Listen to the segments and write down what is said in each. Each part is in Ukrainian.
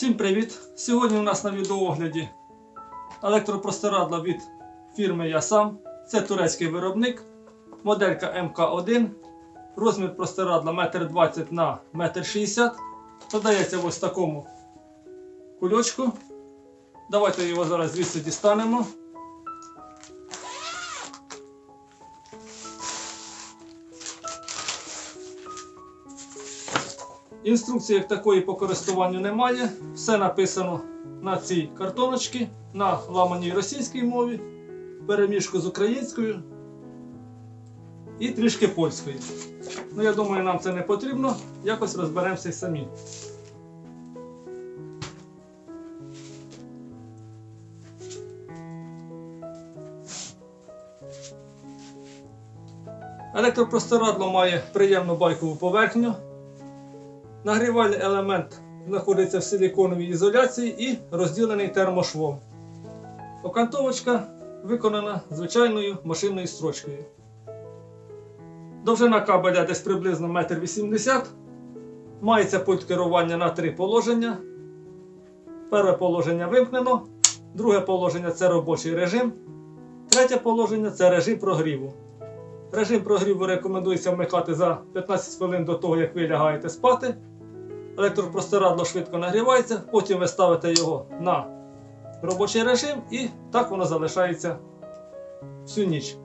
Всім привіт! Сьогодні у нас на відеоогляді електропростирадла від фірми Я сам. Це турецький виробник, моделька МК1, розмір простирадла 1,20 на 1,60 м. Подається ось в такому кульочку. Давайте його зараз звідси дістанемо. Інструкції як такої по користуванню немає. Все написано на цій картоночці, на ламаній російській мові, перемішку з українською і трішки польською. Ну, я думаю, нам це не потрібно. Якось розберемося й самі. Електропростирадло має приємну байкову поверхню. Нагрівальний елемент знаходиться в силіконовій ізоляції і розділений термошвом. Окантовочка виконана звичайною машинною строчкою. Довжина кабеля десь приблизно 1,80 м. Мається пульт керування на три положення. Перше положення вимкнено. Друге положення це робочий режим. Третє положення це режим прогріву. Режим прогріву рекомендується вмикати за 15 хвилин до того, як ви лягаєте спати. Електропростирадло швидко нагрівається, потім ви ставите його на робочий режим і так воно залишається всю ніч.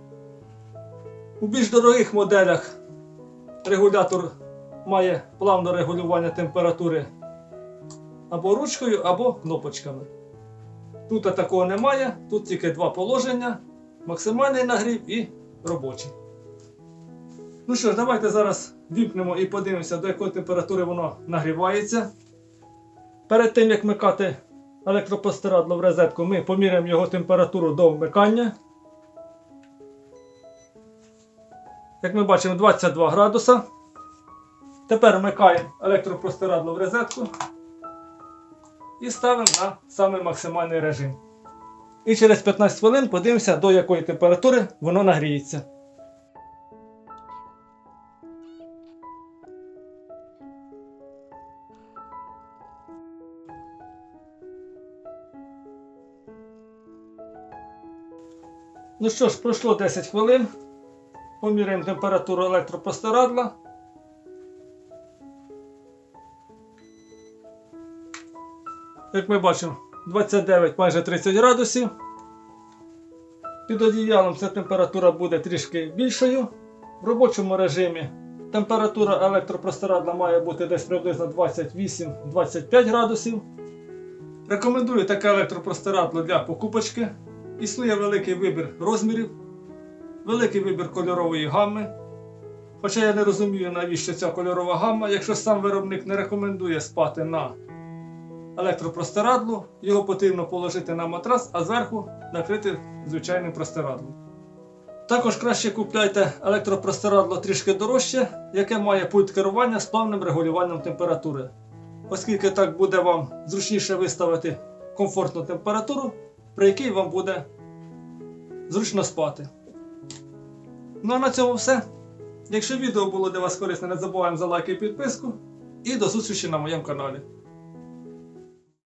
У більш дорогих моделях регулятор має плавне регулювання температури або ручкою, або кнопочками. Тут такого немає, тут тільки два положення: максимальний нагрів і робочий. Ну що ж, давайте зараз вімкнемо і подивимося, до якої температури воно нагрівається. Перед тим, як вмикати електропростирадло в розетку, ми поміряємо його температуру до вмикання. Як ми бачимо, 22 градуса. Тепер вмикаємо електропростирадло в розетку і ставимо на самий максимальний режим. І через 15 хвилин подивимося, до якої температури воно нагріється. Ну що ж, пройшло 10 хвилин. Поміряємо температуру електропростирадла. Як ми бачимо, 29 майже 30 градусів. Під одіялом ця температура буде трішки більшою. В робочому режимі температура електропростирадла має бути десь приблизно 28-25 градусів. Рекомендую таке електропростирадло для покупочки. Існує великий вибір розмірів, великий вибір кольорової гамми. Хоча я не розумію, навіщо ця кольорова гамма, якщо сам виробник не рекомендує спати на електропростирадлу, його потрібно положити на матрас, а зверху накрити звичайним простирадлом. Також краще купляйте електропростирадло трішки дорожче, яке має пульт керування з плавним регулюванням температури. Оскільки так буде вам зручніше виставити комфортну температуру, при якій вам буде зручно спати. Ну а на цьому все. Якщо відео було для вас корисне, не забуваємо за лайк і підписку. І до зустрічі на моєму каналі.